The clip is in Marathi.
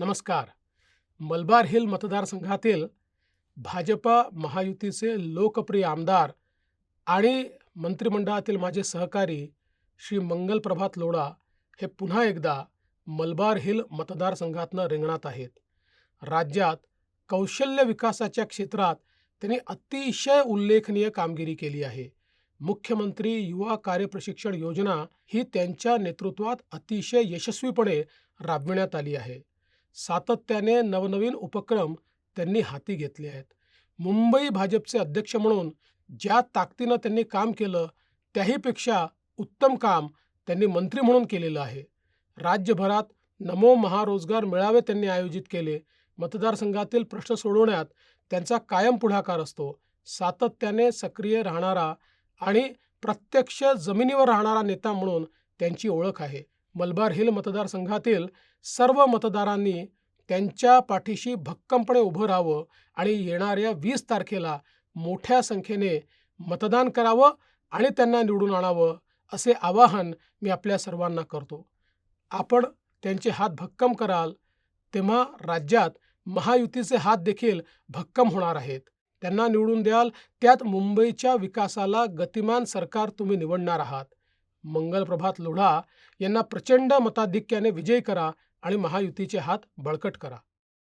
नमस्कार. मलबार हिल मतदारसंघातील भाजपा महायुतीचे लोकप्रिय आमदार आणि मंत्रिमंडळातील माझे सहकारी श्री मंगल प्रभात लोढा हे पुन्हा एकदा मलबार हिल मतदारसंघातनं रिंगणात आहेत. राज्यात कौशल्य विकासाच्या क्षेत्रात त्यांनी अतिशय उल्लेखनीय कामगिरी केली आहे. मुख्यमंत्री युवा कार्यप्रशिक्षण योजना ही त्यांच्या नेतृत्वात अतिशय यशस्वीपणे राबविण्यात आली आहे. सातत्याने नवनवीन उपक्रम त्यांनी हाती घेतले आहेत. मुंबई भाजपचे अध्यक्ष म्हणून ज्या ताकदीनं त्यांनी काम केलं त्याहीपेक्षा उत्तम काम त्यांनी मंत्री म्हणून केलेलं आहे. राज्यभरात नमो महारोजगार मेळावे त्यांनी आयोजित केले. मतदारसंघातील प्रश्न सोडवण्यात त्यांचा कायम पुढाकार असतो. सातत्याने सक्रिय राहणारा आणि प्रत्यक्ष जमिनीवर राहणारा नेता म्हणून त्यांची ओळख आहे. मलबार हिल मतदारसंघातील सर्व मतदारांनी त्यांच्या पाठीशी भक्कमपणे उभं राहावं आणि येणाऱ्या वीस तारखेला मोठ्या संख्येने मतदान करावं आणि त्यांना निवडून आणावं असे आवाहन मी आपल्या सर्वांना करतो. आपण त्यांचे हात भक्कम कराल तेव्हा राज्यात महायुतीचे हात देखील भक्कम होणार आहेत. त्यांना निवडून द्याल त्यात मुंबईच्या विकासाला गतिमान सरकार तुम्ही निवडणार आहात. मंगलप्रभात लोढा यांना प्रचंड मताधिक्याने विजयी करा आणि महायुतीचे हात बळकट करा.